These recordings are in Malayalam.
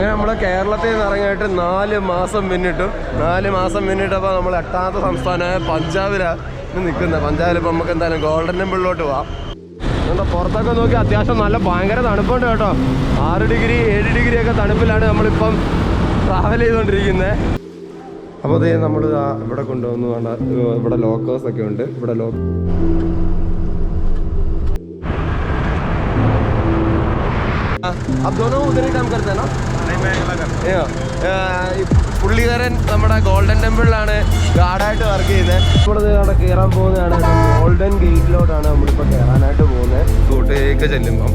അങ്ങനെ നമ്മൾ കേരളത്തിൽ നിന്ന് ഇറങ്ങിയിട്ട് നാല് മാസം പിന്നിട്ടു നാല് മാസം പിന്നിട്ടപ്പോൾ നമ്മൾ എട്ടാമത്തെ സംസ്ഥാനമായ പഞ്ചാബിലാണ് നിൽക്കുന്നത് പഞ്ചാബിൽ ഇപ്പോൾ നമുക്ക് എന്തായാലും ഗോൾഡൻ ടെമ്പിളിലോട്ട് പോവാം എന്താ പുറത്തൊക്കെ നോക്കി അത്യാവശ്യം നല്ല ഭയങ്കര തണുപ്പുണ്ട് കേട്ടോ ആറ് ഡിഗ്രി ഏഴ് ഡിഗ്രി ഒക്കെ തണുപ്പിലാണ് നമ്മളിപ്പം ട്രാവൽ ചെയ്തുകൊണ്ടിരിക്കുന്നത് അപ്പോൾ അതേ നമ്മൾ ഇവിടെ കൊണ്ടുവന്നു വേണ്ട ഇവിടെ ലോക്കേഴ്സ് ഒക്കെ ഉണ്ട് ഇവിടെ ലോ अब दोनों उधर ही काम करते हैं ना Yeah. Yeah, ഈ പുള്ളിക്കാരൻ നമ്മുടെ ഗോൾഡൻ ടെമ്പിളിലാണ് ഗാർഡായിട്ട് വർക്ക് ചെയ്യുന്നത് നമ്മളിത് അവിടെ കയറാൻ പോകുന്നതാണ്. ഗോൾഡൻ ഗേറ്റിലോട്ടാണ് നമ്മളിപ്പോൾ കയറാനായിട്ട് പോകുന്നത് കൂട്ടേക്ക് ചെല്ലുമ്പം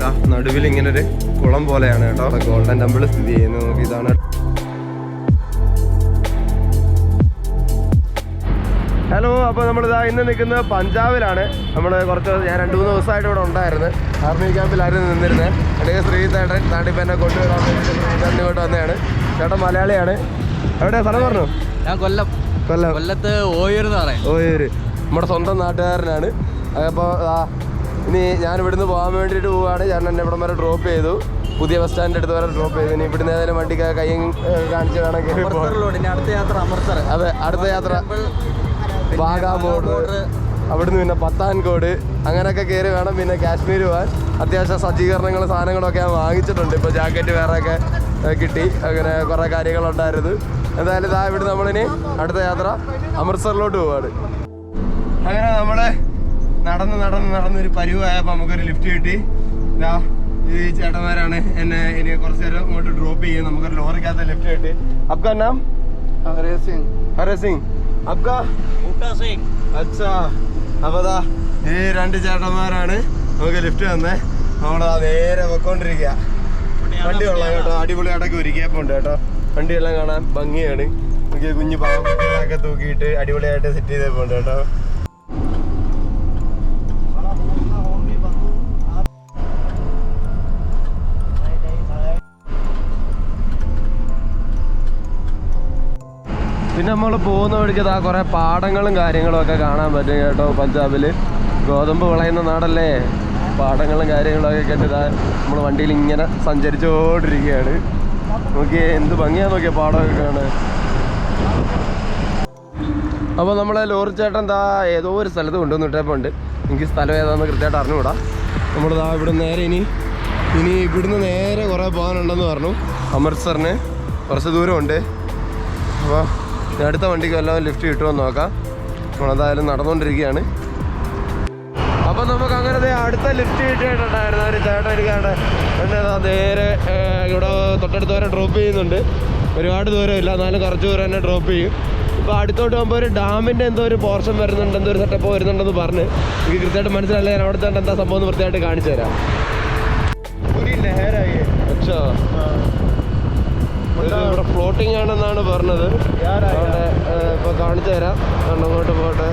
ദാ നടുവിൽ ഇങ്ങനൊരു ഒരു കുളം പോലെയാണ് കേട്ടോ. ഗോൾഡൻ ടെമ്പിൾ സ്ഥിതി ചെയ്യുന്നത് ഇതാണ് ഹലോ അപ്പോൾ നമ്മളിതാ ഇന്ന് നിൽക്കുന്നത് പഞ്ചാബിലാണ്. നമ്മൾ കുറച്ച് ഞാൻ രണ്ട് മൂന്ന് ദിവസമായിട്ട് ഇവിടെ ഉണ്ടായിരുന്നു. ആർമി ക്യാമ്പിലായിരുന്നു നിന്നിരുന്നത് ഇടയ്ക്ക് ശ്രീതേട്ടൻ നാട്ടിൽ എന്നെ കൊണ്ടുവരാൻ ശ്രീതേട്ടൻ ഇങ്ങോട്ട് വന്നതാണ്. ചേട്ടൻ മലയാളിയാണ്. എവിടെയാ? സ്ഥലം പറഞ്ഞു? ഞാൻ കൊല്ലം. കൊല്ലം. കൊല്ലത്ത് ഓയൂർ എന്ന് പറയാം. ഓയൂര്. നമ്മുടെ സ്വന്തം നാട്ടുകാരനാണ്. അപ്പോൾ ഇനി ഞാൻ ഇവിടുന്ന് പോകാൻ വേണ്ടിയിട്ട് പോവുകയാണ് ഞാൻ എന്നെ ഇവിടം വരെ ഡ്രോപ്പ് ചെയ്തു. പുതിയ ബസ് സ്റ്റാൻഡിന്റെ അടുത്ത് വരെ ഡ്രോപ്പ് ചെയ്തു. ഇനി ഇവിടുന്ന് ഏതായാലും വണ്ടിക്ക് കൈ കാണിച്ച് വേണം. കയറി അടുത്ത യാത്ര അമൃത്സർ. അതെ അടുത്ത യാത്ര. വാഗാ ബോർഡർ. അവിടുന്ന് പിന്നെ പത്താൻകോട്. അങ്ങനെയൊക്കെ കയറി വേണം പിന്നെ കാശ്മീർ പോകാൻ അത്യാവശ്യം സജ്ജീകരണങ്ങൾ സാധനങ്ങളൊക്കെ ഞാൻ വാങ്ങിച്ചിട്ടുണ്ട്. ഇപ്പോൾ ജാക്കറ്റ് വേറെ ഒക്കെ കിട്ടി. അങ്ങനെ കുറേ കാര്യങ്ങളുണ്ടായിരുന്നു. എന്തായാലും ഇതാ ഇവിടെ നമ്മളിനി അടുത്ത യാത്ര അമൃത്സറിലോട്ട് പോവാണ്. അങ്ങനെ നമ്മൾ നടന്ന് നടന്ന് നടന്നൊരു പരിവായപ്പോൾ നമുക്കൊരു ലിഫ്റ്റ് കിട്ടി. ഇതാ ഈ ചേട്ടന്മാരാണ് എന്നെ ഇനി കുറച്ച് നേരം ഇങ്ങോട്ട് ഡ്രോപ്പ് ചെയ്യും. നമുക്കൊരു ലോറിക്കകത്ത് ലിഫ്റ്റ് കിട്ടി. അപ്പം നാം? ഹരേ സിംഗ്. ഹരേ സിംഗ്. അബ്കാ. അച്ഛാ അപ്പതാ ഈ രണ്ട് ചേട്ടന്മാരാണ് നമുക്ക് ലിഫ്റ്റ് തന്നെ നമ്മളാ നേരെ പൊക്കോണ്ടിരിക്കുക വണ്ടി കൊള്ളാം കേട്ടോ. അടിപൊളിയായിട്ടൊക്കെ ഒരുക്കിയപ്പോണ്ട് കേട്ടോ. വണ്ടിയെല്ലാം കാണാൻ ഭംഗിയാണ്. നമുക്ക് കുഞ്ഞു പാവൊക്കെ തൂക്കിയിട്ട് അടിപൊളിയായിട്ട് സെറ്റ് ചെയ്തപ്പോണ്ട് കേട്ടോ. പിന്നെ നമ്മൾ പോകുന്ന വഴിക്ക് ആ കുറേ പാടങ്ങളും കാര്യങ്ങളും ഒക്കെ കാണാൻ പറ്റും കേട്ടോ പഞ്ചാബിൽ ഗോതമ്പ് വിളയുന്ന നാടല്ലേ? പാടങ്ങളും കാര്യങ്ങളും ഒക്കെ കണ്ടിതാ നമ്മൾ വണ്ടിയിൽ ഇങ്ങനെ സഞ്ചരിച്ചുകൊണ്ടിരിക്കുകയാണ് നോക്കിയേ എന്ത് ഭംഗിയാ നോക്കിയ പാടമൊക്കെ കാണാൻ. അപ്പോൾ നമ്മളെ ലോറി ചേട്ടൻ എന്താ ഏതോ ഒരു സ്ഥലത്ത് കൊണ്ടുവന്ന് ഇട്ടേപ്പുണ്ട് എനിക്ക് സ്ഥലം ഏതാണെന്ന് കൃത്യമായിട്ട് അറിഞ്ഞുകൂടാ. നമ്മളിതാ ഇവിടെ നേരെ ഇനി ഇനി ഇവിടുന്ന് നേരെ കുറേ പോകാനുണ്ടെന്ന് പറഞ്ഞു. അമൃത്സറിന് കുറച്ച് ദൂരമുണ്ട്. അപ്പോൾ അടുത്ത വണ്ടിക്ക് വല്ലതും ലിഫ്റ്റ് കിട്ടുമോ നോക്കാം. നമ്മളെന്തായാലും നടന്നുകൊണ്ടിരിക്കുകയാണ്. അപ്പം നമുക്ക് അങ്ങനെ അടുത്ത ലിഫ്റ്റ് കിട്ടിയിട്ടുണ്ടായിരുന്നു. ഒരു ചേട്ടൻ എനിക്കാണ്ട് എന്നെ നേരെ ഇവിടെ തൊട്ടടുത്ത് വരെ ഡ്രോപ്പ് ചെയ്യുന്നുണ്ട്. ഒരുപാട് ദൂരം ഇല്ല. എന്നാലും കുറച്ച് ദൂരം തന്നെ ഡ്രോപ്പ് ചെയ്യും. ഇപ്പോൾ അടുത്തോട്ട് പോകുമ്പോൾ ഒരു ഡാമിന്റെ എന്തോ ഒരു പോർഷൻ വരുന്നുണ്ട്. എന്തോ ഒരു സെറ്റപ്പ് വരുന്നുണ്ടെന്ന് പറഞ്ഞ് എനിക്ക് കൃത്യമായിട്ട് മനസ്സിലായില്ല. ഞാൻ അവിടെ തന്നെ എന്താ സംഭവം എന്ന് വൃത്തിയായിട്ട് കാണിച്ചു തരാം. ഒരു ലഹരായി അച്ഛാ. ഇവിടെ ഫ്ലോട്ടിംഗ് ആണെന്നാണ് പറഞ്ഞത് അവിടെ ഇപ്പൊ കാണിച്ചു തരാം അതുകൊണ്ട് അങ്ങോട്ട് പോട്ടെ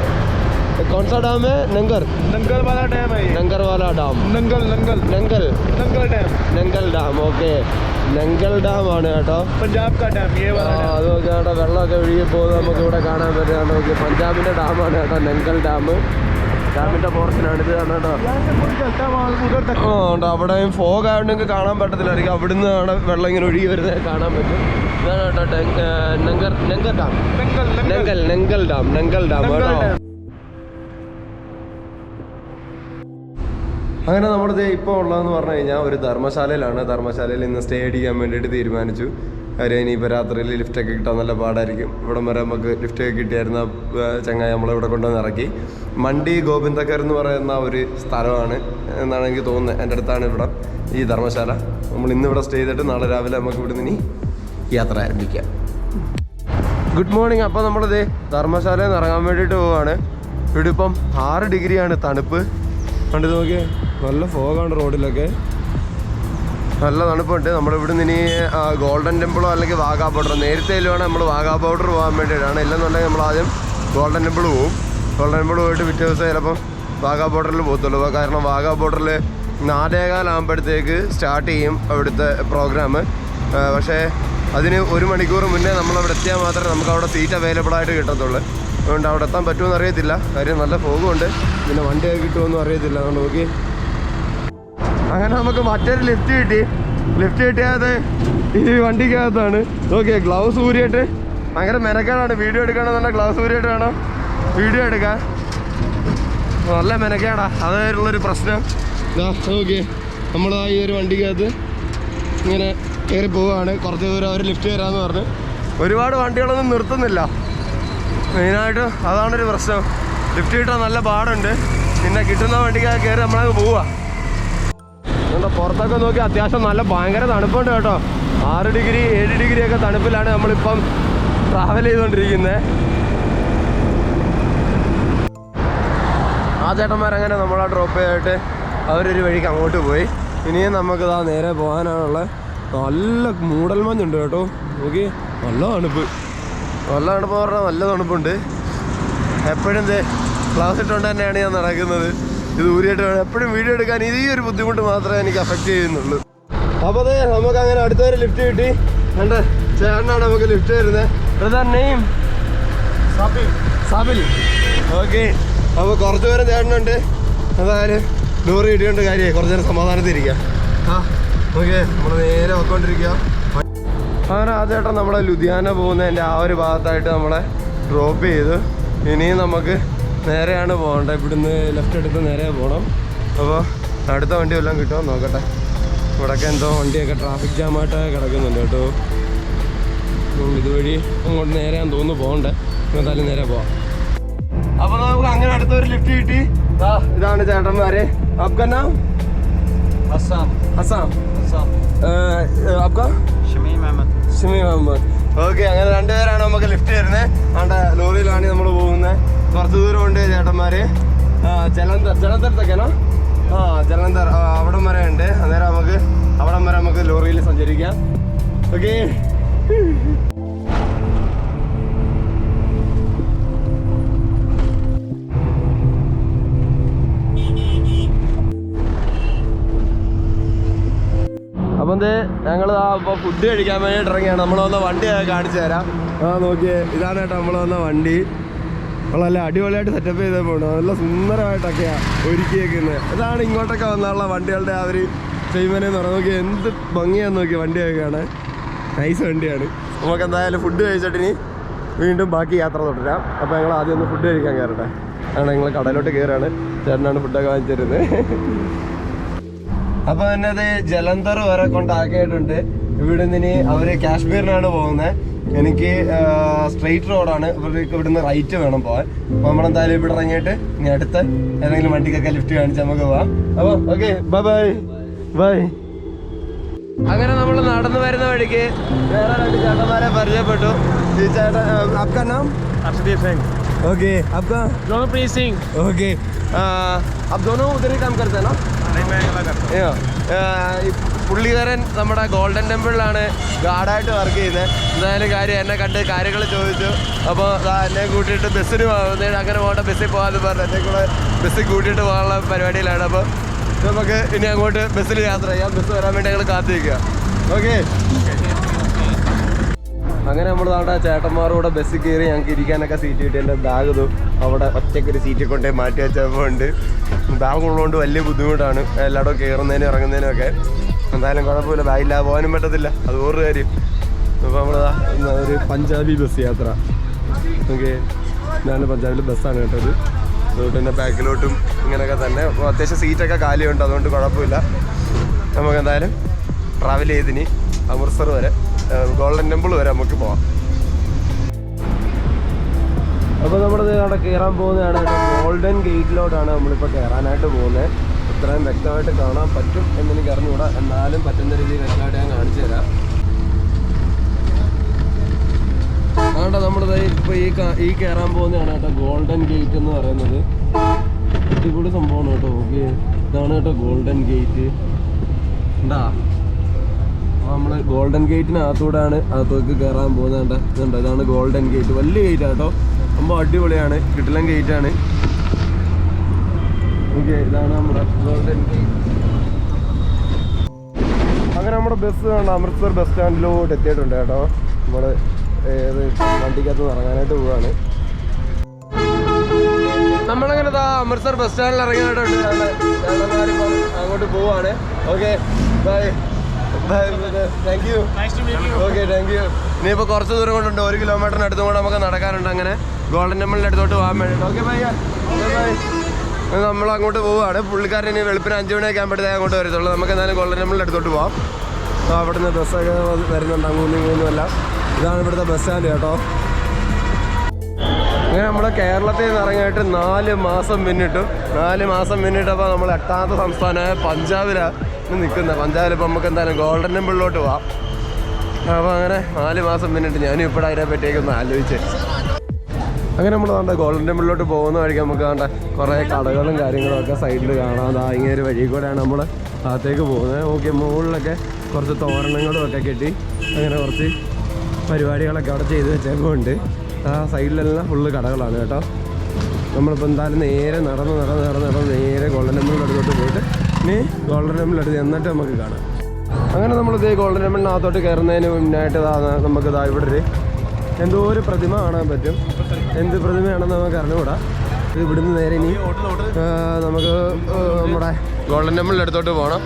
കോൺസാ ഡാം നങ്കർ नंगल वाला डैम है ये നങ്കർ വാല dam Nangal Nangal Nangal Nangal dam Nangal dam okay Nangal dam ആണ് കേട്ടോ पंजाब का डैम ये ആ, वाला डैम അത് നോക്കി കേട്ടോ വെള്ളമൊക്കെ ഒഴുകി പോകുന്നത് നമുക്ക് ഇവിടെ കാണാൻ പറ്റും നോക്കി പഞ്ചാബിന്റെ ഡാമാണ് കേട്ടോ നങ്കൽ ഡാം ഇത് അവിടെയും ഫോഗ് ആയതുകൊണ്ട് നിങ്ങൾക്ക് കാണാൻ പറ്റത്തില്ലായിരിക്കും. അവിടുന്ന് ആണ് വെള്ളം ഇങ്ങനെ ഒഴുകി വരുന്നത് കാണാൻ പറ്റും. അങ്ങനെ നമ്മുടെ ഇപ്പോൾ ഉള്ളതെന്ന് പറഞ്ഞു കഴിഞ്ഞാൽ ഒരു ധർമ്മശാലയിലാണ്. ധർമ്മശാലയിൽ ഇന്ന് സ്റ്റേ അടിക്കാൻ വേണ്ടിയിട്ട് തീരുമാനിച്ചു. കാര്യം ഇനിയിപ്പോൾ രാത്രിയിൽ ലിഫ്റ്റൊക്കെ കിട്ടാൻ നല്ല പാടായിരിക്കും. ഇവിടം വരെ നമുക്ക് ലിഫ്റ്റൊക്കെ കിട്ടിയായിരുന്ന ചങ്ങായി നമ്മളെ ഇവിടെ കൊണ്ടുവന്ന് ഇറക്കി. മണ്ടി ഗോവിന്ദക്കർ എന്ന് പറയുന്ന ഒരു സ്ഥലമാണ് എന്നാണ് എനിക്ക് തോന്നുന്നത് എന്റെ അടുത്താണ് ഇവിടെ ഈ ധർമ്മശാല. നമ്മൾ ഇന്ന് ഇവിടെ സ്റ്റേ ചെയ്തിട്ട് നാളെ രാവിലെ നമുക്ക് ഇവിടെ നിന്ന് യാത്ര ആരംഭിക്കാം. ഗുഡ് മോർണിംഗ് അപ്പോൾ നമ്മളിത് ധർമ്മശാലയിൽ നിന്ന് ഇറങ്ങാൻ വേണ്ടിയിട്ട് പോവുകയാണ് ഇവിടെ ഇപ്പം ആറ് ഡിഗ്രിയാണ് തണുപ്പ്. കണ്ടു നോക്കിയേ? നല്ല ഫോഗാണ് റോഡിലൊക്കെ നല്ല തണുപ്പുണ്ട്. നമ്മളിവിടെ നിന്ന് ഇനി ഗോൾഡൻ ടെമ്പിളോ അല്ലെങ്കിൽ വാഗാ ബോർഡർ നേരത്തെ വേണം നമ്മൾ വാഗാ ബോർഡർ പോകാൻ വേണ്ടിയിട്ടാണ് ഇല്ലെന്നുണ്ടെങ്കിൽ നമ്മൾ ആദ്യം ഗോൾഡൻ ടെമ്പിൾ പോവും. ഗോൾഡൻ ടെമ്പിൾ പോയിട്ട് പിറ്റേ ദിവസം ചിലപ്പം വാഗാ ബോർഡറിൽ പോകത്തുള്ളൂ. കാരണം വാഗാ ബോർഡറിൽ നാലേകാലാകുമ്പോഴത്തേക്ക് സ്റ്റാർട്ട് ചെയ്യും അവിടുത്തെ പ്രോഗ്രാം പക്ഷേ അതിന് ഒരു മണിക്കൂർ മുന്നേ നമ്മൾ അവിടെ എത്തിയാൽ മാത്രമേ നമുക്ക് അവിടെ സീറ്റ് അവൈലബിൾ ആയിട്ട് കിട്ടത്തുള്ളൂ. അതുകൊണ്ട് അവിടെ എത്താൻ പറ്റുമെന്ന് അറിയത്തില്ല. കാര്യം നല്ല പോകുമുണ്ട് പിന്നെ വണ്ടിയൊക്കെ കിട്ടുമെന്നും അറിയത്തില്ല. അതുകൊണ്ട് നോക്കി. അങ്ങനെ നമുക്ക് മറ്റൊരു ലിഫ്റ്റ് കിട്ടി. ലിഫ്റ്റ് കിട്ടിയത് ഈ വണ്ടിക്കകത്താണ്. നോക്കിയേ ഗ്ലൗസ് ഊരിയിട്ട് ഭയങ്കര മെനക്കേടാണ് വീഡിയോ എടുക്കണമെന്നുണ്ടെങ്കിൽ ഗ്ലൗസ് ഊരിയിട്ട് വേണം. വീഡിയോ എടുക്കാൻ. നല്ല മെനക്കേടാ. അതായിട്ടുള്ളൊരു പ്രശ്നം. ഓക്കെ നമ്മൾ ഈ ഒരു വണ്ടിക്കകത്ത് ഇങ്ങനെ കയറി പോവുകയാണ്. കുറച്ച് ദൂരം അവർ ലിഫ്റ്റ് തരാമെന്ന് പറഞ്ഞ്. ഒരുപാട് വണ്ടികളൊന്നും നിർത്തുന്നില്ല. മെയിനായിട്ട് അതാണൊരു പ്രശ്നം. ലിഫ്റ്റ് കിട്ടാൻ നല്ല പാടുണ്ട്. പിന്നെ കിട്ടുന്ന വണ്ടിക്കകത്ത് കയറി നമ്മളങ്ങ് പോവാ അതുകൊണ്ട് പുറത്തൊക്കെ നോക്കി അത്യാവശ്യം നല്ല ഭയങ്കര തണുപ്പുണ്ട് കേട്ടോ. ആറ് ഡിഗ്രി ഏഴ് ഡിഗ്രി ഒക്കെ തണുപ്പിലാണ് നമ്മളിപ്പം ട്രാവൽ ചെയ്തുകൊണ്ടിരിക്കുന്നത് ആ ചേട്ടന്മാരങ്ങനെ നമ്മളെ ഡ്രോപ്പ് ചെയ്തിട്ട് അവരൊരു വഴിക്ക് അങ്ങോട്ട് പോയി. ഇനിയും നമുക്ക് ഇതാ നേരെ പോകാനാണുള്ള നല്ല മൂടൽമഞ്ഞുണ്ട് കേട്ടോ. നോക്കി നല്ല തണുപ്പ്. നല്ല തണുപ്പ് പറഞ്ഞാൽ നല്ല തണുപ്പുണ്ട്. എപ്പോഴും ക്ലാസ് ഇട്ടുകൊണ്ട് തന്നെയാണ് ഞാൻ നടക്കുന്നത്. ഇത് എപ്പോഴും വീഡിയോ എടുക്കാൻ ഇതേ ഈ ഒരു ബുദ്ധിമുട്ട് മാത്രമേ എനിക്ക് അഫക്റ്റ് ചെയ്യുന്നുള്ളൂ. അപ്പോൾ അതെ നമുക്ക് അങ്ങനെ അടുത്ത വരെ ലിഫ്റ്റ് കിട്ടി. കണ്ട? ചേട്ടനാണ് നമുക്ക് ലിഫ്റ്റ് വരുന്നത് നെയിം സാബിൽ ഓക്കെ. അപ്പോൾ കുറച്ച് പേരെ ചേട്ടനുണ്ട്. എന്തായാലും ഡോറ് കിട്ടിയോണ്ട് കാര്യമായി. കുറച്ച് നേരം സമാധാനത്തിരിക്കുക ആ ഓക്കെ. നമ്മൾ നേരെ പോയിക്കൊണ്ടിരിക്കുക അങ്ങനെ ആ ചേട്ടൻ നമ്മളെ ലുധിയാന പോകുന്നതിന്റെ ആ ഒരു ഭാഗത്തായിട്ട് നമ്മളെ ഡ്രോപ്പ് ചെയ്തു. ഇനിയും നമുക്ക് നേരെയാണ് പോകേണ്ടത്. ഇവിടുന്ന് ലെഫ്റ്റ് എടുത്ത് നേരെ പോകണം. അപ്പോൾ അടുത്ത വണ്ടി വല്ലതും കിട്ടുമോ? നോക്കട്ടെ. ഇവിടെയൊക്കെ എന്തോ വണ്ടിയൊക്കെ ട്രാഫിക് ജാമായിട്ട് കിടക്കുന്നുണ്ട് കേട്ടോ. ഇതുവഴി അങ്ങോട്ട് നേരെയാന്ന് തോന്നുന്നു പോകണ്ടേ. എന്നാലും നേരെ പോവാം. അപ്പോൾ നമുക്ക് അങ്ങനെ അടുത്തൊരു ലിഫ്റ്റ് കിട്ടി. ആ ഇതാണ് ചേട്ടന്മാരെ. അബ്ഖനാ ഷമീം അഹമ്മദ്. ഷമീം അഹമ്മദ്. ഓക്കെ അങ്ങനെ രണ്ടുപേരും ലിഫ്റ്റ് തരുന്നത് ആണ്ട ലോറിയിലാണ് നമ്മൾ പോകുന്നത് കുറച്ച് ദൂരം ഉണ്ട് ചേട്ടന്മാര്. ജലന്തർ ജലന്ധർ ജലന്ധരത്തൊക്കെയാണോ ആ ജലന്ധർ ആ, അവിടം വരെ ഉണ്ട്. അന്നേരം നമുക്ക് അവിടം വരെ നമുക്ക് ലോറിയിൽ സഞ്ചരിക്കാം. ഓക്കെ. അപ്പം ഞങ്ങൾ ഇപ്പോൾ ഫുഡ് കഴിക്കാൻ വേണ്ടിയിട്ട് ഇറങ്ങിയാണ്. നമ്മൾ വന്ന വണ്ടി കാണിച്ചു തരാം. ആ നോക്കിയേ. ഇതാണ് കേട്ടോ നമ്മൾ വന്ന വണ്ടി. നല്ല അടിപൊളിയായിട്ട് സെറ്റപ്പ് ചെയ്തേ പോകണം നല്ല സുന്ദരമായിട്ടൊക്കെയാണ് ഒരുക്കിയേക്കുന്നത് ഇതാണ് ഇങ്ങോട്ടൊക്കെ വന്നുള്ള വണ്ടികളുടെ ആ ഒരു എന്ന് പറഞ്ഞാൽ നോക്കി എന്ത് ഭംഗിയാന്ന് നോക്കി വണ്ടിയൊക്കെ കാണാൻ. നൈസ് വണ്ടിയാണ്. നമുക്ക് എന്തായാലും ഫുഡ് കഴിച്ചിട്ട് ഇനി വീണ്ടും ബാക്കി യാത്ര തുടരാം. അപ്പോൾ ഞങ്ങൾ ആദ്യം ഒന്ന് ഫുഡ് കഴിക്കാൻ കയറട്ടെ. ആണ് ഞങ്ങൾ കടയിലോട്ട് കയറാണ് ചേട്ടനാണ് ഫുഡൊക്കെ വാങ്ങിച്ചിരുന്നത് അപ്പോൾ അത് ജലന്ധർ വരെ കൊണ്ടാക്കിയിട്ടുണ്ട്. ഇവിടെ നിന്ന് അവര് കാശ്മീരിനാണ് പോകുന്നത് എനിക്ക് സ്ട്രെയിറ്റ് റോഡാണ് ഇവർക്ക് ഇവിടുന്ന് റൈറ്റ് വേണം പോകാൻ അപ്പൊ നമ്മളെന്തായാലും ഇവിടെ ഇറങ്ങിയിട്ട് ഇനി അടുത്ത ഏതെങ്കിലും വണ്ടിക്കൊക്കെ ലിഫ്റ്റ് കാണിച്ച് നമുക്ക് പോവാം അപ്പൊ ഓക്കെ ബൈ ബൈ ബൈ അങ്ങനെ നമ്മൾ നടന്നു വരുന്ന വഴിക്ക് വേറെ രണ്ട് ചേട്ടന്മാരെ പരിചയപ്പെട്ടു ഈ ചേട്ടൻ അപ്കാ നാം अर्शदीप सिंह ओके आपका जोनप्रीत सिंह ओके आप दोनों उधर ही काम करते हैं ना नहीं मैं अगला करता അയ്യോ ഈ പുള്ളിക്കാരൻ നമ്മുടെ ഗോൾഡൻ ടെമ്പിളിലാണ് ഗാർഡായിട്ട് വർക്ക് ചെയ്യുന്നത്. എന്തായാലും കാര്യം എന്നെ കണ്ട് കാര്യങ്ങൾ ചോദിച്ചു. അപ്പോൾ എന്നെ കൂട്ടിയിട്ട് ബസ്സിന് പോകുന്നത് അങ്ങനെ പോകേണ്ട ബസ്സിൽ പോകാമെന്ന് പറഞ്ഞു എന്നെ കൂടെ ബസ്സിൽ കൂട്ടിയിട്ട് പോകാനുള്ള പരിപാടിയിലാണ്. അപ്പോൾ നമുക്ക് ഇനി അങ്ങോട്ട് ബസ്സിൽ യാത്ര ചെയ്യാം. ബസ് വരാൻ വേണ്ടി ഞങ്ങൾ കാത്തിരിക്കുക ഓക്കെ അങ്ങനെ നമ്മൾ അവിടെ ചേട്ടന്മാരോടെ ബസ്സിൽ കയറി ഞങ്ങൾക്ക് ഇരിക്കാനൊക്കെ സീറ്റ് കിട്ടി എന്റെ ബാഗ് ഇതും അവിടെ ഒറ്റയ്ക്കൊരു സീറ്റ് കൊണ്ടേ മാറ്റി വെച്ചപ്പോൾ ഉണ്ട്. ബാഗ് ഉള്ളതുകൊണ്ട് വലിയ ബുദ്ധിമുട്ടാണ്. എല്ലായിടും കയറുന്നതിനും ഇറങ്ങുന്നതിനും ഒക്കെ. എന്തായാലും കുഴപ്പമില്ല. ബാഗില്ലാതെ പോകാനും പറ്റത്തില്ല. അത് വേറൊരു കാര്യം. അപ്പോൾ നമ്മൾ ഒരു പഞ്ചാബി ബസ് യാത്ര. ഓക്കെ. ഞാൻ പഞ്ചാബിലെ ബസ്സാണ് കേട്ടത് അതുകൊണ്ട് തന്നെ ബാക്കിലോട്ടും ഇങ്ങനെയൊക്കെ തന്നെ. അപ്പോൾ അത്യാവശ്യം സീറ്റൊക്കെ കാലിയുണ്ട് അതുകൊണ്ട് കുഴപ്പമില്ല. നമുക്ക് എന്തായാലും ട്രാവൽ ചെയ്തിനി. അമൃത്സർ വരെ. ഗോൾഡൻ ടെമ്പിൾ വരെ നമുക്ക് പോവാം. അപ്പോൾ നമ്മൾ അവിടെ കയറാൻ പോകുന്നതാണ്. ഗോൾഡൻ ഗേറ്റിലോട്ടാണ് നമ്മളിപ്പോൾ കയറാനായിട്ട് പോകുന്നത്. ഇത്രയും വ്യക്തമായിട്ട് കാണാൻ പറ്റും എന്നെനിക്ക് അറിഞ്ഞുകൂടാ എന്നാലും പറ്റുന്ന രീതിയിൽ വ്യക്തമായിട്ട് ഞാൻ കാണിച്ചു തരാം. ആണ്ടാ നമ്മളിത് ഇപ്പോൾ ഈ ഈ കയറാൻ പോകുന്നതാണ് കേട്ടോ ഗോൾഡൻ ഗേറ്റ് എന്ന് പറയുന്നത്. അടിപൊളി സംഭവമാണ് കേട്ടോ. ഓക്കെ. ഇതാണ് കേട്ടോ ഗോൾഡൻ ഗേറ്റ് ഉണ്ടാ നമ്മൾ ഗോൾഡൻ ഗേറ്റിനകത്തൂടെയാണ് അകത്തേക്ക് കയറാൻ പോകുന്നത് ഇതുണ്ട്? ഇതാണ് ഗോൾഡൻ ഗേറ്റ് വലിയ ഗേറ്റ് ആട്ടോ സംഭവം അടിപൊളിയാണ്. കിട്ടിലൻ ഗേറ്റ് ആണ്. ഓക്കെ ഇതാണ് നമ്മുടെ അങ്ങനെ നമ്മുടെ ബസ് കണ്ട അമൃത്സർ ബസ് സ്റ്റാൻഡിലോട്ട് എത്തിയിട്ടുണ്ട് കേട്ടോ. നമ്മൾ ഏത് വണ്ടിക്കകത്ത് ഇറങ്ങാനായിട്ട് പോവാണ്. നമ്മളങ്ങനെ അമൃത്സർ ബസ് സ്റ്റാൻഡിൽ ഇറങ്ങിയിട്ടുണ്ട്. അങ്ങോട്ട് പോവാണ്. Okay bye thank you. Okay thank ഇനിയിപ്പോൾ കുറച്ച് ദൂരം കൊണ്ടുണ്ട്. ഒരു കിലോമീറ്ററിന് അടുത്തും കൂടെ നമുക്ക് നടക്കാനുണ്ട് അങ്ങനെ. ഗോൾഡൻ ടെമ്പിളിന്റെ അടുത്തോട്ട് പോകാൻ വേണ്ടി ഓക്കെ ബൈ ബൈ നമ്മൾ അങ്ങോട്ട് പോവുകയാണ്. പുള്ളിക്കാരൻ ഇനി വെളുപ്പിന് അഞ്ച് മണിയൊക്കെ ആകുമ്പോഴത്തേക്ക് അങ്ങോട്ട് വരത്തുള്ളൂ. നമുക്ക് എന്തായാലും ഗോൾഡൻ ടെമ്പിളിന്റെ അടുത്തോട്ട് പോവാം. അപ്പോൾ അവിടുന്ന് ബസ്സൊക്കെ വരുന്നുണ്ട്. അങ്ങോട്ടും ഇങ്ങോട്ടും ഇതാണ് ഇവിടുത്തെ ബസ് സ്റ്റാൻഡ് കേട്ടോ. അങ്ങനെ നമ്മൾ കേരളത്തിൽ നിന്ന് ഇറങ്ങിയിട്ട് നാല് മാസം പിന്നിട്ടു. നാല് മാസം പിന്നിട്ടപ്പോൾ നമ്മൾ എട്ടാമത്തെ സംസ്ഥാനമായ പഞ്ചാബിലാണ് നിൽക്കുന്നത്. പഞ്ചാബിൽ ഇപ്പോൾ നമുക്ക് എന്തായാലും ഗോൾഡൻ ടെമ്പിളിലോട്ട് പോവാം. അപ്പോൾ അങ്ങനെ നാല് മാസം പിന്നിട്ട് ഞാനും ഇപ്പോൾ അതിനെ പറ്റിയൊക്കെ ഒന്ന് ആലോചിച്ച് അങ്ങനെ നമ്മൾ കണ്ട ഗോൾഡൻ ടെമ്പിളിലോട്ട് പോകുന്ന വഴിക്ക് നമുക്ക് കണ്ട കുറേ കടകളും കാര്യങ്ങളും ഒക്കെ സൈഡിൽ കാണാം. അതാ ഇങ്ങനെ ഒരു വഴി കൂടെയാണ് നമ്മൾ അകത്തേക്ക് പോകുന്നത്. ഓക്കെ മുകളിലൊക്കെ കുറച്ച് തോരണങ്ങളും ഒക്കെ കെട്ടി അങ്ങനെ കുറച്ച് പരിപാടികളൊക്കെ അവിടെ ചെയ്ത് വെച്ചേക്കുന്നുണ്ട് ആ സൈഡിലെല്ലാം ഫുള്ള് കടകളാണ് കേട്ടോ. നമ്മളിപ്പോൾ എന്തായാലും നേരെ നടന്ന് നടന്ന് നടന്ന് നടന്ന് നേരെ ഗോൾഡൻ ടെമ്പിളിന്റെ അടുത്തോട്ട് പോയിട്ട് ഇനി ഗോൾഡൻ ടെമ്പിൾ എന്നിട്ട് നമുക്ക് കാണാം. അങ്ങനെ നമ്മളിത് ഗോൾഡൻ ടെമ്പിളിനകത്തോട്ട് കയറുന്നതിന് മുന്നായിട്ട് നമുക്ക് ഇതാ ഇവിടെ ഒരു എന്തോ ഒരു പ്രതിമ കാണാൻ പറ്റും. എന്ത് പ്രതിമയാണെന്ന് നമുക്ക് അറിഞ്ഞുകൂടാ. ഇത് ഇവിടുന്ന് നേരെ ഇനി നമുക്ക് നമ്മുടെ ഗോൾഡൻ ടെമ്പിളിന്റെ അടുത്തോട്ട് പോകണം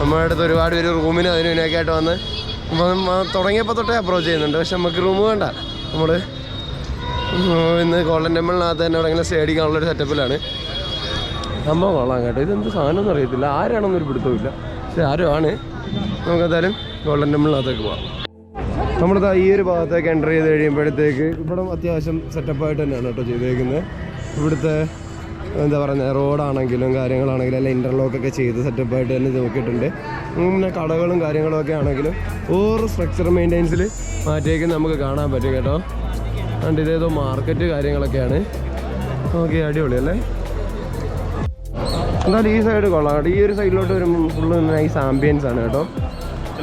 നമ്മുടെ അടുത്ത് ഒരുപാട് പേര് റൂമിന് അതിന് ഇതിനൊക്കെ ആയിട്ട് വന്ന് തുടങ്ങിയപ്പോൾ തൊട്ടേ അപ്രോച്ച് ചെയ്യുന്നുണ്ട്. പക്ഷെ നമുക്ക് റൂം വേണ്ട. നമ്മൾ ഇന്ന് ഗോൾഡൻ ടെമ്പിളിനകത്ത് തന്നെ എവിടെയെങ്കിലും ഒരു സെറ്റപ്പിലാണ് സംഭവം കൊള്ളാം കേട്ടോ. ഇതെന്ത് സാധനം എന്ന് അറിയത്തില്ല ആരാണെന്നൊരു പിടുത്തമില്ല പക്ഷെ ആരും ആണ്. നമുക്ക് എന്തായാലും ഗോൾഡൻ ടെമ്പിളിനകത്തേക്ക് പോവാം നമ്മളിതാ ഈ ഒരു ഭാഗത്തേക്ക് എന്റർ ചെയ്ത് കഴിയുമ്പോഴത്തേക്ക് ഇവിടെ അത്യാവശ്യം സെറ്റപ്പായിട്ട് തന്നെയാണ് കേട്ടോ ചെയ്തേക്കുന്നത്. ഇവിടുത്തെ എന്താ പറയുന്നത് റോഡാണെങ്കിലും കാര്യങ്ങളാണെങ്കിലും എല്ലാം ഇന്റർലോക്കൊക്കെ ചെയ്ത് സെറ്റപ്പായിട്ട് തന്നെ നോക്കിയിട്ടുണ്ട്. പിന്നെ കടകളും കാര്യങ്ങളൊക്കെ ആണെങ്കിലും ഓരോ സ്ട്രക്ചർ മെയിന്റെനൻസിൽ മാറ്റിയേക്ക് നമുക്ക് കാണാൻ പറ്റും കേട്ടോ. അതുകൊണ്ട് ഇതേതോ മാർക്കറ്റ് കാര്യങ്ങളൊക്കെയാണ്. ഓക്കെ അടിപൊളി അല്ലേ എന്തായാലും ഈ സൈഡ് കൊള്ളാം കേട്ടോ. ഈ ഒരു സൈഡിലോട്ട് വരുമ്പോൾ ഫുള്ള് നൈസ് ആംബിയൻസ് ആണ് കേട്ടോ.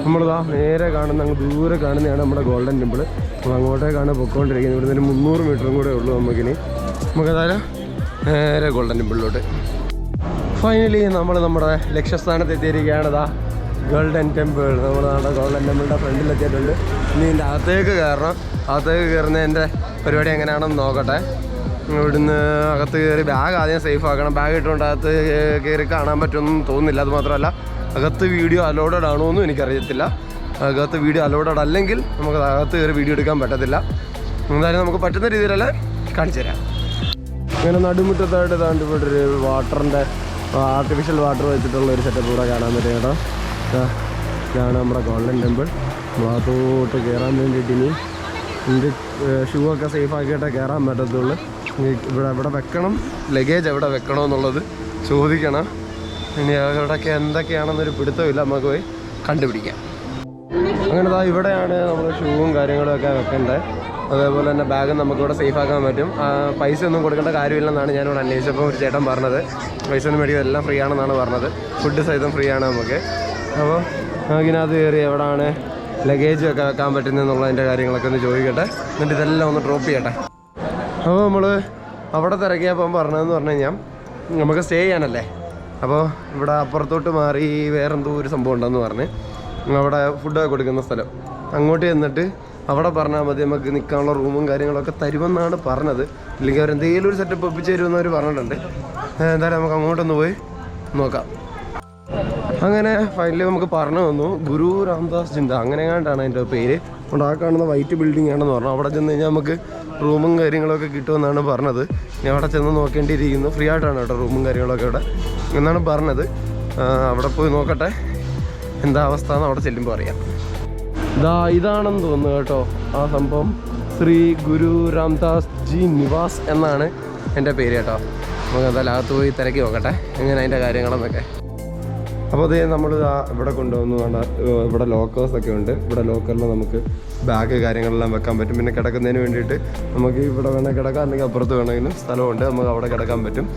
നമ്മളിതാ നേരെ കാണുന്ന അങ്ങ് ദൂരെ കാണുന്നതാണ് നമ്മുടെ ഗോൾഡൻ ടെമ്പിൾ. അങ്ങോട്ടേ അങ്ങോട്ടേക്കാണ് പൊയ്ക്കൊണ്ടിരിക്കുന്നത് ഇവിടുന്ന് ഒരു മുന്നൂറ് മീറ്ററും കൂടെ ഉള്ളൂ നമുക്കിനി. നമുക്ക് എന്തായാലും നേരെ ഗോൾഡൻ ടെമ്പിളിലോട്ട്. ഫൈനലി നമ്മൾ നമ്മുടെ ലക്ഷ്യസ്ഥാനത്ത് എത്തിയിരിക്കുകയാണ് ഗോൾഡൻ ടെമ്പിൾ. നമ്മൾ നമ്മുടെ ഗോൾഡൻ ടെമ്പിളിന്റെ ഫ്രണ്ടിലെത്തിയിട്ടുണ്ട്. ഇനി ഇതിന്റെ അകത്തേക്ക് കയറണം. അകത്തേക്ക് കയറുന്നതിന്റെ പരിപാടി എങ്ങനെയാണെന്ന് നോക്കട്ടെ. ഇവിടുന്ന് അകത്ത് കയറി ബാഗ് ആദ്യം സേഫ് ആക്കണം. ബാഗ് ഇട്ടുകൊണ്ട് അകത്ത് കയറി കാണാൻ പറ്റുമെന്ന് തോന്നുന്നില്ല. അത് മാത്രമല്ല അകത്ത് വീഡിയോ അലോഡഡ് ആണോ എന്നും എനിക്കറിയത്തില്ല. അകത്ത് വീഡിയോ അലോഡഡ് അല്ലെങ്കിൽ നമുക്ക് അകത്ത് കയറി വീഡിയോ എടുക്കാൻ പറ്റത്തില്ല. എന്തായാലും നമുക്ക് പറ്റുന്ന രീതിയിലല്ലേ കാണിച്ചു തരാം. ഇങ്ങനെ നടുമുറ്റത്തായിട്ട് താണ്ട് ഇവിടെ ഒരു വാട്ടറിന്റെ ആർട്ടിഫിഷ്യൽ വാട്ടർ വെച്ചിട്ടുള്ള ഒരു സെറ്റപ്പ് കൂടെ കാണാൻ പറ്റും കേട്ടോ. ഇതാണ് നമ്മുടെ ഗോൾഡൻ ടെമ്പിൾ ഭാഗത്തോട്ട് കയറാൻ വേണ്ടിയിട്ട് ഇനി എന്റെ ഷൂ ഒക്കെ സേഫ് ആക്കിയിട്ടേ കയറാൻ പറ്റത്തുള്ളൂ. ഇവിടെ എവിടെ വെക്കണം? ലഗേജ് എവിടെ വെക്കണമെന്നുള്ളത് ചോദിക്കണം. ഇനി അവിടെയൊക്കെ എന്തൊക്കെയാണെന്നൊരു പിടുത്തമില്ല നമുക്ക് പോയി കണ്ടുപിടിക്കാം. അങ്ങനെ ദാ ഇവിടെയാണ് നമ്മൾ ഷൂവും കാര്യങ്ങളും ഒക്കെ വെക്കേണ്ടത് അതേപോലെ തന്നെ ബാഗ് നമുക്കിവിടെ സേഫ് ആക്കാൻ പറ്റും. പൈസ ഒന്നും കൊടുക്കേണ്ട കാര്യമില്ലെന്നാണ് ഞാനിവിടെ അന്വേഷിച്ചപ്പോൾ ഒരു ചേട്ടൻ പറഞ്ഞത്. പൈസ ഒന്നും മേടിക്കുക എല്ലാം ഫ്രീ ആണെന്നാണ് പറഞ്ഞത്. ഫുഡ് സഹിതം ഫ്രീ ആണ് നമുക്ക്. അപ്പോൾ നമുക്കിനകത്ത് കയറി എവിടെയാണ് ലഗേജ് ഒക്കെ വെക്കാൻ പറ്റുന്നതെന്നുള്ളതിന്റെ കാര്യങ്ങളൊക്കെ ഒന്ന് ചോദിക്കട്ടെ. എന്നിട്ട് ഇതെല്ലാം ഒന്ന് ഡ്രോപ്പ് ചെയ്യട്ടെ. അപ്പോൾ നമ്മൾ അവിടെ തിരക്കിയപ്പം പറഞ്ഞതെന്ന് പറഞ്ഞു കഴിഞ്ഞാൽ നമുക്ക് സ്റ്റേ ചെയ്യാനല്ലേ? അപ്പോൾ ഇവിടെ അപ്പുറത്തോട്ട് മാറി വേറെന്തോ ഒരു സംഭവം ഉണ്ടെന്ന് പറഞ്ഞ് അവിടെ ഫുഡൊക്കെ കൊടുക്കുന്ന സ്ഥലം. അങ്ങോട്ട് ചെന്നിട്ട് അവിടെ പറഞ്ഞാൽ മതി നമുക്ക് നിൽക്കാനുള്ള റൂമും കാര്യങ്ങളൊക്കെ തരുമെന്നാണ് പറഞ്ഞത്. ഇല്ലെങ്കിൽ അവരെന്തെങ്കിലും ഒരു സെറ്റപ്പ് ഒപ്പിച്ച് തരുമെന്ന് അവർ പറഞ്ഞിട്ടുണ്ട്. എന്തായാലും നമുക്ക് അങ്ങോട്ടൊന്ന് പോയി നോക്കാം. അങ്ങനെ ഫൈനലി നമുക്ക് പറഞ്ഞു തന്നു ഗുരു രാംദാസ് ചിന്ത അങ്ങനെ കണ്ടാണ് അതിന്റെ പേര്. അതുകൊണ്ട് ആ കാണുന്ന വൈറ്റ് ബിൽഡിംഗ് ആണെന്ന് പറഞ്ഞു. അവിടെ ചെന്ന് കഴിഞ്ഞാൽ നമുക്ക് റൂമും കാര്യങ്ങളൊക്കെ കിട്ടുമെന്നാണ് പറഞ്ഞത്. ഞാൻ അവിടെ ചെന്ന് നോക്കേണ്ടിയിരിക്കുന്നു. ഫ്രീ ആയിട്ടാണ് കേട്ടോ റൂമും കാര്യങ്ങളൊക്കെ ഇവിടെ എന്നാണ് പറഞ്ഞത്. അവിടെ പോയി നോക്കട്ടെ. എന്താ അവസ്ഥ എന്ന് അവിടെ ചെല്ലുമ്പോൾ അറിയാം. ഇതാ ഇതാണെന്ന് തോന്നുന്നു കേട്ടോ. ആ സംഭവം. ശ്രീ ഗുരു രാംദാസ് ജി നിവാസ് എന്നാണ് എന്റെ പേര് കേട്ടോ. നമുക്ക് എന്തായാലും അകത്ത് പോയി തിരക്കി നോക്കട്ടെ. എങ്ങനെ അതിന്റെ കാര്യങ്ങളെന്നൊക്കെ. അപ്പോൾ അതേ നമ്മൾ ഇവിടെ കൊണ്ടുവന്നു. ഇവിടെ ലോക്കേഴ്സൊക്കെ ഉണ്ട്. ഇവിടെ ലോക്കറിൽ നമുക്ക് ബാഗ് കാര്യങ്ങളെല്ലാം വെക്കാൻ പറ്റും. പിന്നെ കിടക്കുന്നതിന് വേണ്ടിയിട്ട് നമുക്ക് ഇവിടെ വേണമെങ്കിൽ കിടക്കാം. അല്ലെങ്കിൽ അപ്പുറത്ത് വേണമെങ്കിലും സ്ഥലമുണ്ട്. നമുക്ക് അവിടെ കിടക്കാൻ പറ്റും.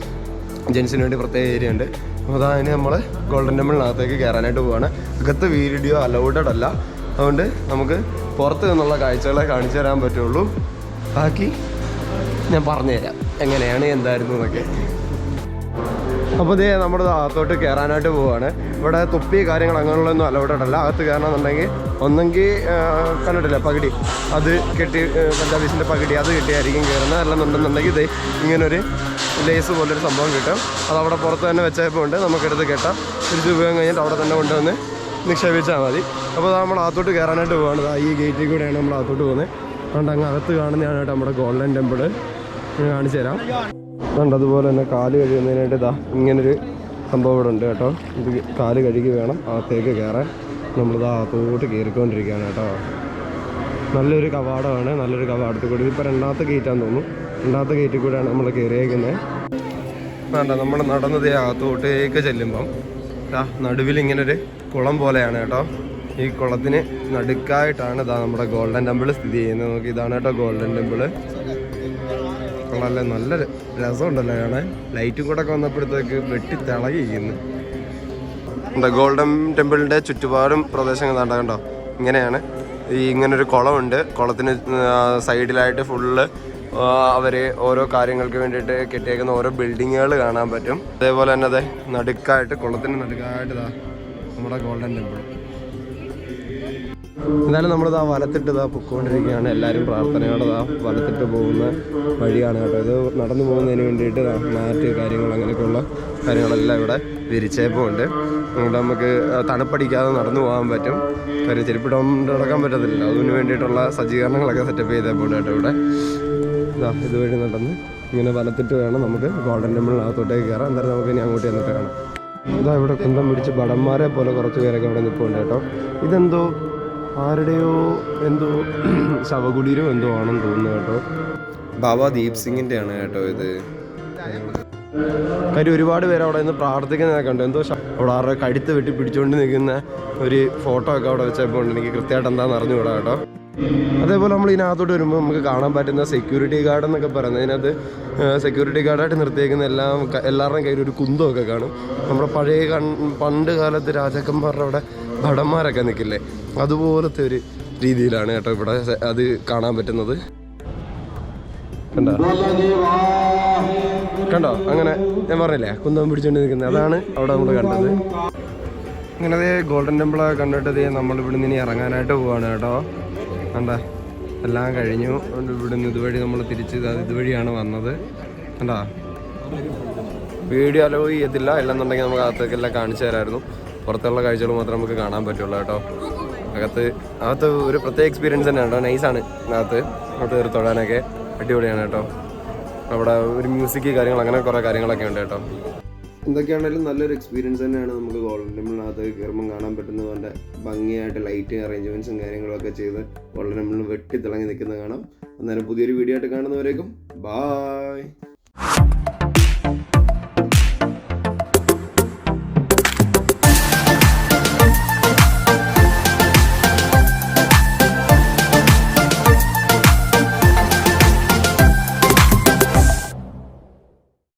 ജെൻസിന് വേണ്ടി പ്രത്യേക ഏരിയ ഉണ്ട്. അപ്പോൾ അതിന് നമ്മൾ ഗോൾഡൻ ടെമ്പിളിനകത്തേക്ക് കയറാനായിട്ട് പോവാണ്. അകത്ത് വീഡിയോ അലൗഡഡ് അല്ല. അതുകൊണ്ട് നമുക്ക് പുറത്ത് നിന്നുള്ള കാഴ്ചകളെ കാണിച്ചു തരാൻ പറ്റുള്ളൂ. ബാക്കി ഞാൻ പറഞ്ഞുതരാം. എങ്ങനെയാണ് എന്തായിരുന്നു എന്നൊക്കെ. അപ്പോൾ ഇതേ നമ്മുടെ അകത്തോട്ട് കയറാനായിട്ട് പോവാണ്. ഇവിടെ തൊപ്പി കാര്യങ്ങൾ അങ്ങനെയുള്ളൊന്നും അലൗഡഡ് അല്ല അകത്ത് കയറണമെന്നുണ്ടെങ്കിൽ ഒന്നെങ്കിൽ കണ്ടിട്ടില്ല പകിടി അത് കെട്ടി പഞ്ചാബീസിന്റെ പകിടി അത് കെട്ടിയായിരിക്കും കയറുന്നത് അല്ലെന്നുണ്ടെന്നുണ്ടെങ്കിൽ ഇതേ ഇങ്ങനൊരു ലേസ് പോലൊരു സംഭവം കിട്ടും. അത് അവിടെ പുറത്ത് തന്നെ വെച്ചപ്പോൾ ഉണ്ട്. നമുക്കെടുത്ത് കെട്ടാം. തിരിച്ച് ഉപയോഗം കഴിഞ്ഞിട്ട് അവിടെ തന്നെ കൊണ്ടുവന്ന് നിക്ഷേപിച്ചാൽ മതി. അപ്പോൾ നമ്മൾ അകത്തോട്ട് കയറാനായിട്ട് ദാ ഈ ഗേറ്റിൽ കൂടെയാണ് നമ്മൾ അകത്തോട്ട് പോകുന്നത്. അതുകൊണ്ട് അങ്ങ് അകത്ത് കാണുന്നതാണ് കേട്ടോ നമ്മുടെ ഗോൾഡൻ ടെമ്പിൾ കാണിച്ചു തരാം. അതുപോലെ തന്നെ കാൽ കഴുകുന്നതിനായിട്ട് ഇതാ ഇങ്ങനൊരു സംഭവം ഇവിടെ ഉണ്ട് കേട്ടോ. ഇത് കാൽ കഴുകി വേണം അകത്തേക്ക് കയറാൻ. നമ്മളിതാ അകത്തോട്ട് കയറിക്കൊണ്ടിരിക്കുകയാണ് കേട്ടോ. നല്ലൊരു കവാടമാണ് നല്ലൊരു കവാടത്തിൽ കൂടി. ഇപ്പം രണ്ടാമത്തെ ഗേറ്റാന്ന് തോന്നുന്നു. രണ്ടാമത്തെ ഗേറ്റിൽ കൂടെയാണ് നമ്മൾ കയറിയേക്കുന്നത് വേണ്ട നമ്മൾ നടന്നത് അകത്തോട്ടേക്ക് ചെല്ലുമ്പം നടുവിൽ ഇങ്ങനൊരു കുളം പോലെയാണ് കേട്ടോ. ഈ കുളത്തിന് നടുക്കായിട്ടാണ് ഇതാ നമ്മുടെ ഗോൾഡൻ ടെമ്പിൾ സ്ഥിതി ചെയ്യുന്നത്. നോക്കി ഇതാണ് കേട്ടോ ഗോൾഡൻ ടെമ്പിൾ കൊള്ളാല്ലേ നല്ല രസമുണ്ടല്ലോ കാണാൻ. ലൈറ്റും കൂടെ ഒക്കെ വന്നപ്പോഴത്തേക്ക് വെട്ടി തിളകിയിരിക്കുന്നു എന്താ ഗോൾഡൻ ടെമ്പിളിന്റെ ചുറ്റുപാടും പ്രദേശങ്ങൾ കണ്ടോ? കണ്ടോ? ഇങ്ങനെയാണ്. ഈ ഇങ്ങനൊരു കുളമുണ്ട്. കുളത്തിന് സൈഡിലായിട്ട് ഫുള്ള് അവർ ഓരോ കാര്യങ്ങൾക്ക് വേണ്ടിയിട്ട് കെട്ടിയേക്കുന്ന ഓരോ ബിൽഡിങ്ങുകൾ കാണാൻ പറ്റും. അതേപോലെ തന്നെ അതെ നടുക്കായിട്ട് കുളത്തിന് നടുക്കായിട്ട് നമ്മുടെ ഗോൾഡൻ ടെമ്പിൾ എന്തായാലും നമ്മളിതാ വലത്തിട്ട് ഇതാ പൊക്കോണ്ടിരിക്കുകയാണ്. എല്ലാവരും പ്രാർത്ഥനയോടെ ഇതാ വലത്തിട്ട് പോകുന്ന വഴിയാണ് കേട്ടോ. ഇത് നടന്നു പോകുന്നതിന് വേണ്ടിയിട്ട് മാറ്റ് കാര്യങ്ങൾ അങ്ങനെയൊക്കെയുള്ള കാര്യങ്ങളെല്ലാം ഇവിടെ വിരിച്ചേപ്പുണ്ട്. അതുകൊണ്ട് നമുക്ക് തണുപ്പടിക്കാതെ നടന്നു പോകാൻ പറ്റും. കാര്യം ചെരുപ്പിടോണ്ട് നടക്കാൻ പറ്റത്തില്ല അതിന് വേണ്ടിയിട്ടുള്ള സജ്ജീകരണങ്ങളൊക്കെ സെറ്റപ്പ് ചെയ്തേപ്പുണ്ട് കേട്ടോ ഇവിടെ. ഇതാ ഇതുവഴി നടന്ന് ഇങ്ങനെ വലത്തിട്ട് വേണം നമുക്ക് ഗോൾഡൻ ടെമ്പിളിനകത്തോട്ടേക്ക് കയറാം. എന്തായാലും നമുക്ക് ഇനി അങ്ങോട്ട് ചെന്നിട്ട് കാണാം. ഇതാ ഇവിടെ കുന്തം പിടിച്ച് ഭടന്മാരെ പോലെ കുറച്ച് പേരൊക്കെ ഇവിടെ നിൽപ്പുണ്ട് കേട്ടോ. ഇതെന്തോ ആരുടെയോ എന്തോ ശവകുടീരോ എന്തോ ആണെന്ന് തോന്നുന്നു കേട്ടോ. ബാബ ദീപ് സിംഗിന്റെ ആണ് കേട്ടോ ഇത്. കാര്യം ഒരുപാട് പേര് അവിടെ നിന്ന് പ്രാർത്ഥിക്കുന്നതൊക്കെ ഉണ്ട് എന്തോ അവിടെ ആരുടെ കഴുത്ത് വെട്ടി പിടിച്ചുകൊണ്ട് നിൽക്കുന്ന ഒരു ഫോട്ടോ ഒക്കെ അവിടെ വെച്ചപ്പോൾ ഉണ്ട്. എനിക്ക് കൃത്യമായിട്ട് എന്താണെന്ന് അറിഞ്ഞുകൂടാ കേട്ടോ. അതേപോലെ നമ്മൾ ഇതിനകത്തോട്ട് വരുമ്പോൾ നമുക്ക് കാണാൻ പറ്റുന്ന സെക്യൂരിറ്റി ഗാർഡ് എന്നൊക്കെ പറയുന്നത്. ഇതിനകത്ത് സെക്യൂരിറ്റി ഗാർഡായിട്ട് നിർത്തിയേക്കുന്ന എല്ലാം എല്ലാവരുടെയും കയ്യിൽ ഒരു കുന്തമൊക്കെ കാണും. നമ്മുടെ പഴയ കൺ- പണ്ട് കാലത്ത് രാജാക്കന്മാരുടെ അവിടെ ഭടന്മാരൊക്കെ നിൽക്കില്ലേ അതുപോലത്തെ ഒരു രീതിയിലാണ് കേട്ടോ ഇവിടെ അത് കാണാൻ പറ്റുന്നത്. കണ്ടോ? കണ്ടോ? അങ്ങനെ ഞാൻ പറഞ്ഞില്ലേ കുന്തം പിടിച്ചുകൊണ്ട് നിൽക്കുന്നത് അതാണ് അവിടെ നമ്മൾ കണ്ടത്. ദേ ഗോൾഡൻ ടെമ്പിൾ കണ്ടിട്ട് നമ്മൾ ഇവിടുന്ന് ഇനി ഇറങ്ങാനായിട്ട് പോവാണ് കേട്ടോ. കണ്ട? എല്ലാം കഴിഞ്ഞു. ഇവിടുന്ന് ഇതുവഴി നമ്മൾ തിരിച്ച് ഇതാ ഇതുവഴിയാണ് വന്നത്. കണ്ടാ? വീഡിയോ അലോ ചെയ്യത്തില്ല. ഇല്ലെന്നുണ്ടെങ്കിൽ നമുക്ക് അകത്തേക്കെല്ലാം കാണിച്ചു തരായിരുന്നു. പുറത്തുള്ള കാഴ്ചകൾ മാത്രമേ നമുക്ക് കാണാൻ പറ്റുള്ളൂ കേട്ടോ. അകത്ത് അകത്ത് ഒരു പ്രത്യേക എക്സ്പീരിയൻസ് തന്നെയാണ് കേട്ടോ. നൈസാണ് അകത്ത് അകത്ത് കയറി തൊടാനൊക്കെ അടിപൊളിയാണ് കേട്ടോ. അവിടെ ഒരു മ്യൂസിക് കാര്യങ്ങൾ അങ്ങനെ കുറേ കാര്യങ്ങളൊക്കെ ഉണ്ട് കേട്ടോ. എന്തൊക്കെയാണെങ്കിലും നല്ലൊരു എക്സ്പീരിയൻസ് തന്നെയാണ് നമുക്ക് ഗോൾഡൻ ടെമ്പിളിനകത്ത് കയറുമ്പം കാണാൻ പറ്റുന്നത് കൊണ്ട് ഭംഗിയായിട്ട് ലൈറ്റ് അറേഞ്ച്മെന്റ്സും കാര്യങ്ങളൊക്കെ ചെയ്ത് ഗോൾഡൻ ടെമ്പിളിൽ വെട്ടി തിളങ്ങി നിൽക്കുന്നത് കാണാം. അന്നേരം പുതിയൊരു വീഡിയോ ആയിട്ട് കാണുന്നവരേക്കും. ബായ്